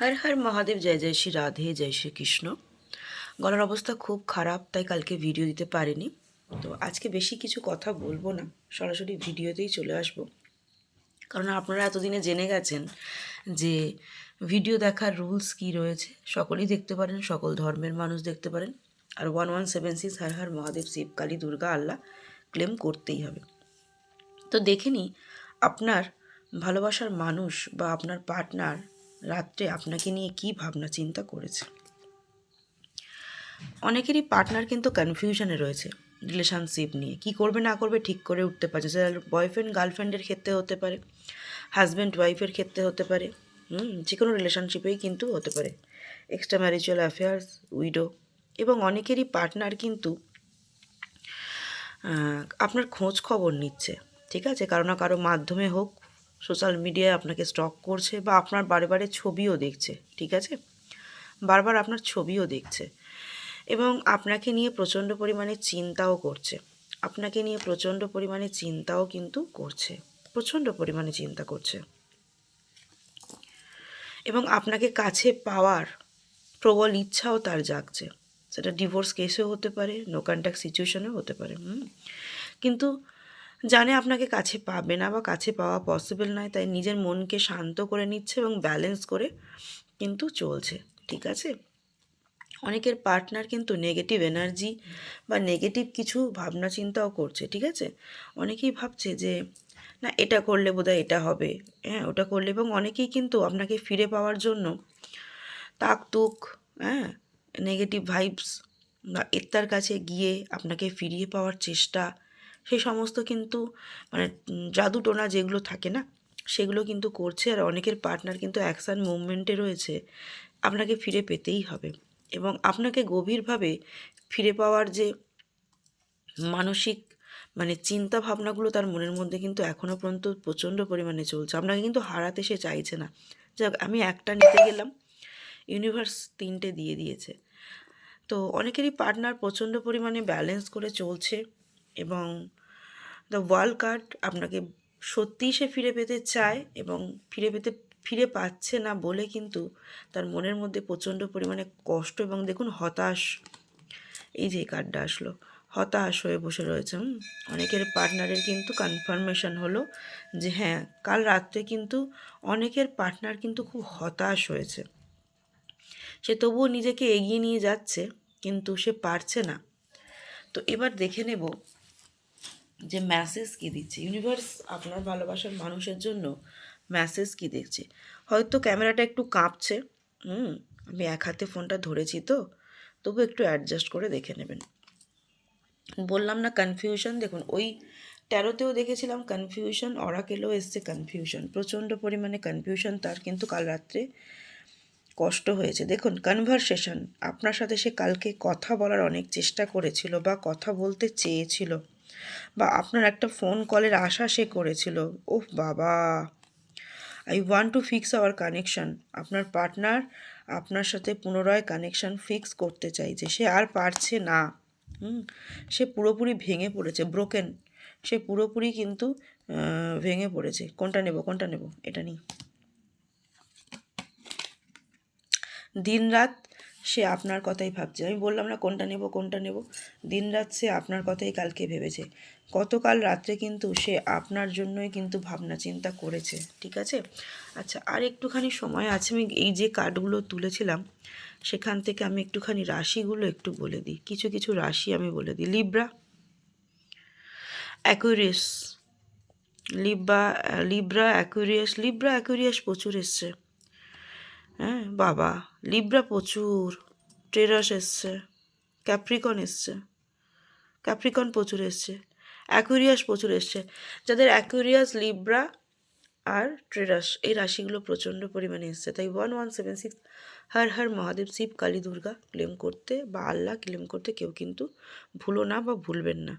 হর হর মহাদেব, জয় জয় শ্রী রাধে, জয় শ্রী কৃষ্ণ। গলার অবস্থা খুব খারাপ, তাই কালকে ভিডিও দিতে পারিনি। তো আজকে বেশি কিছু কথা বলব না, সরাসরি ভিডিওতেই চলে আসব। কারণ আপনারা এতদিনে জেনে গেছেন যে ভিডিও দেখার রুলস কি রয়েছে। সকলেই দেখতে পারেন, সকল ধর্মের মানুষ দেখতে পারেন। আর one one seven six Har Har Mahadev, Shiv, Kali, Durga, Allah claim করতেই হবে। তো দেখে নিই, আপনার ভালোবাসার মানুষ বা আপনার পার্টনার রাত্রে আপনাকে নিয়ে কি ভাবনা চিন্তা করেছে? অনেকেরই পার্টনার কিন্তু কনফিউশনে রয়েছে রিলেশনশিপ নিয়ে। কি করবে, না করবে, ঠিক করে উঠতে পারছে সেটা বয়ফ্রেন্ড গার্লফ্রেন্ডের ক্ষেত্রে হতে পারে হাজব্যান্ড ওয়াইফের ক্ষেত্রে হতে পারে, হুম যে কোনো রিলেশনশিপেই কিন্তু হতে পারে। এক্সট্রা ম্যারিজুয়াল অ্যাফেয়ার্স উইডো এবং অনেকেরই পার্টনার কিন্তু আপনার খোঁজ খবর নিচ্ছে, ঠিক আছে? কারও না কারও মাধ্যমে হোক সোশ্যাল মিডিয়ায় আপনাকে স্টক করছে বা আপনার বারে বারে ছবিও দেখছে, ঠিক আছে? বারবার আপনার ছবিও দেখছে। এবং আপনাকে নিয়ে প্রচণ্ড পরিমাণে চিন্তাও করছে। আপনাকে নিয়ে প্রচণ্ড পরিমাণে চিন্তাও কিন্তু করছে। প্রচণ্ড পরিমাণে চিন্তা করছে। এবং আপনাকে কাছে পাওয়ার প্রবল ইচ্ছাও তার জাগছে। সেটা ডিভোর্স কেসেও হতে পারে নো কন্ট্যাক্ট সিচুয়েশনেও হতে পারে কিন্তু জানে আপনাকে কাছে পাবে না বা কাছে পাওয়া পসিবল নয়, তাই নিজের মনকে শান্ত করে নিচ্ছে এবং ব্যালেন্স করে কিন্তু চলছে, ঠিক আছে? অনেকের পার্টনার কিন্তু নেগেটিভ এনার্জি বা নেগেটিভ কিছু ভাবনা চিন্তাও করছে, ঠিক আছে? অনেকেই ভাবছে যে, না, এটা করলে বোধহয় এটা হবে। হ্যাঁ ওটা করলে এবং অনেকেই কিন্তু আপনাকে ফিরে পাওয়ার জন্য তাক তুক হ্যাঁ নেগেটিভ ভাইবস বা এত্তার কাছে গিয়ে আপনাকে ফিরিয়ে পাওয়ার চেষ্টা সেই সমস্ত কিন্তু মানে জাদু টোনা যেগুলো থাকে না, সেগুলো কিন্তু করছে আর অনেকের পার্টনার কিন্তু অ্যাকশান মুভমেন্টে রয়েছে। আপনাকে ফিরে পেতেই হবে এবং আপনাকে গভীরভাবে ফিরে পাওয়ার যে মানসিক মানে চিন্তা ভাবনাগুলো তার মনের মধ্যে কিন্তু এখনও পর্যন্ত প্রচণ্ড পরিমাণে চলছে। আপনাকে কিন্তু হারাতে সে চাইছে না। যাক, আমি একটা নিতে গেলাম ইউনিভার্স তিনটে দিয়ে দিয়েছে। তো অনেকেরই পার্টনার প্রচণ্ড পরিমাণে ব্যালেন্স করে চলছে। এবং দ্য ওয়ার্ল্ড কার্ড আপনাকে সত্যিই সে ফিরে পেতে চায় এবং ফিরে পেতে, ফিরে পাচ্ছে না বলে কিন্তু তার মনের মধ্যে প্রচণ্ড পরিমাণে কষ্ট এবং দেখুন হতাশ। এই যে কার্ডটা আসলো। হতাশ হয়ে বসে রয়েছে। অনেকের পার্টনারের কিন্তু কনফার্মেশন হলো যে হ্যাঁ কাল রাত্রে কিন্তু অনেকের পার্টনার কিন্তু খুব হতাশ হয়েছে। সে তবুও নিজেকে এগিয়ে নিয়ে যাচ্ছে, কিন্তু সে পারছে না। তো এবার দেখে নেব যে মেসেজ কী দিচ্ছে? ইউনিভার্স আপনার ভালোবাসার মানুষের জন্য মেসেজ কী দেখছে হয়তো ক্যামেরাটা একটু কাঁপছে, হুম? আমি এক হাতে ফোনটা ধরেছি তো, তবু একটু অ্যাডজাস্ট করে দেখে নেবেন। বললাম না কনফিউশন দেখুন, ওই ট্যারোতেও দেখেছিলাম কনফিউশন অরাকেলেও এসছে কনফিউশন প্রচণ্ড পরিমাণে কনফিউশন তার কিন্তু কাল রাত্রে কষ্ট হয়েছে। দেখুন কনভারসেশন আপনার সাথে সে কালকে কথা বলার অনেক চেষ্টা করেছিল বা কথা বলতে চেয়েছিল। বা আপনার একটা ফোন কলের আশা সে করেছিল। ওহ বাবা! I want to fix our connection আপনার পার্টনার আপনার সাথে পুনরায় কানেকশন ফিক্স করতে চাইছে। সে আর পারছে না। হুম? সে পুরোপুরি ভেঙে পড়েছে। ব্রোকেন সে পুরোপুরি কিন্তু ভেঙে পড়েছে। কোনটা নেব কোনটা নেব? এটা নিই। দিনরাত সে আপনার কথাই ভাবছে। আমি বললাম, না, কোনটা নেব কোনটা নেব? দিনরাত সে আপনার কথাই কালকে ভেবেছে। গতকাল রাত্রে কিন্তু সে আপনার জন্যই কিন্তু ভাবনা চিন্তা করেছে। ঠিক আছে? আচ্ছা আর একটুখানি সময় আছে। আমি এই যে কার্ডগুলো তুলেছিলাম, সেখান থেকে আমি একটুখানি রাশিগুলো একটু বলে দিই। কিছু কিছু রাশি আমি বলে দিই। Libra Aquarius Libra Libra Aquarius Libra Aquarius প্রচুর এসছে। হ্যাঁ বাবা। লিব্রা প্রচুর। টেরাস এসছে। ক্যাপ্রিকন এসছে। ক্যাপ্রিকন প্রচুর এসছে। অ্যাকুরিয়াস প্রচুর এসছে। যাদের অ্যাকুরিয়াস লিব্রা আর ট্রেরাস এই রাশিগুলো প্রচণ্ড পরিমাণে এসছে। তাই one one seven six Har Har Mahadev, Shiv, Kali, Durga claim করতে বা আল্লাহ ক্লেম করতে কেউ কিন্তু ভুলো না বা ভুলবেন না।